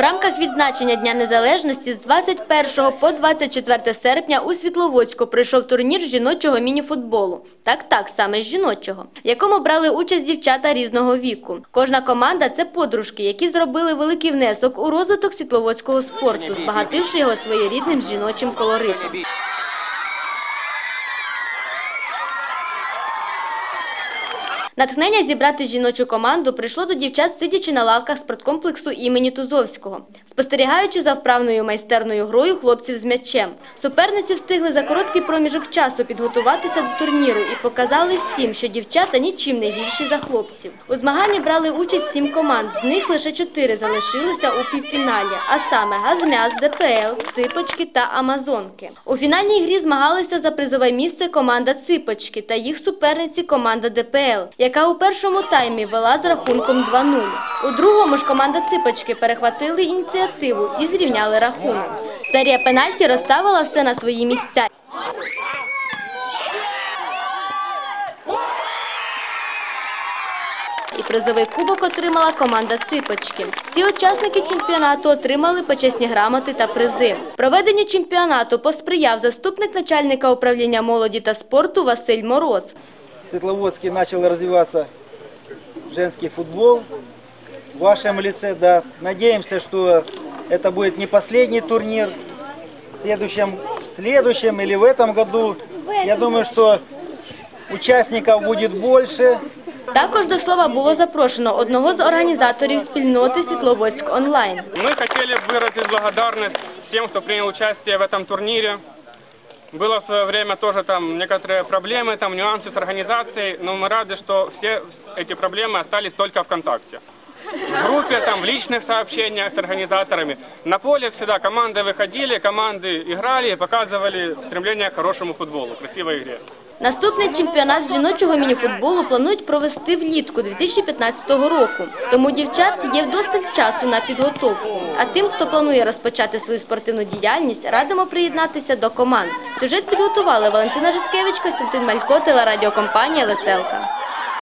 рамках відзначення Дня Незалежності з 21 по 24 серпня у Світловодську пройшов турнір жіночого мініфутболу. Так, так, саме з жіночого, в якому брали участь дівчата різного віку. Кожна команда це подружки, які зробили великий внесок у розвиток світловодського спорту, збагативши його своєрідним жіночим колоритом. Натхнення зібрати жіночу команду прийшло до дівчат, сидячи на лавках спорткомплексу імені Тузовського, спостерігаючи за вправною майстерною грою хлопців з м'ячем. Суперниці встигли за короткий проміжок часу підготуватися до турніру і показали всім, що дівчата нічим не гірші за хлопців. У змаганні брали участь сім команд, з них лише чотири залишилося у півфіналі, а саме Газмяз, ДПЛ, Ципочки та Амазонки. У фінальній грі змагалися за призове місце команда Ципочки та їх суперниці команда ДПЛ, яка у першому таймі вела з рахунком 2-0. У другому ж команда Ципочки перехватили ініціативу і зрівняли рахунок. Серія пенальті розставила все на свої місця. І призовий кубок отримала команда Ципочки. Всі учасники чемпіонату отримали почесні грамоти та призи. Проведенню чемпіонату посприяв заступник начальника управління молоді та спорту Василь Мороз. В Светловодске начал развиваться женский футбол. В вашем лице, да. Надеемся, что это будет не последний турнир. В следующем, в следующем или в этом году, я думаю, что участников будет больше. Також до слова було запрошено одного з організаторів спільноти Світловодськ онлайн. Мы хотели бы выразить благодарность всем, кто принял участие в этом турнире. Было в свое время тоже там некоторые проблемы, там нюансы с организацией, но мы рады, что все эти проблемы остались только ВКонтакте. В группе, там, в личных сообщениях с организаторами. На поле всегда команды выходили, команды играли и показывали стремление к хорошему футболу, красивой игре. Наступний чемпіонат з жіночого мініфутболу планують провести влітку 2015 року. Тому дівчат є вдосталь часу на підготовку. А тим, хто планує розпочати свою спортивну діяльність, радимо приєднатися до команд. Сюжет підготували Валентина Житкевич, Костянтин Малько, телерадіокомпанія Веселка.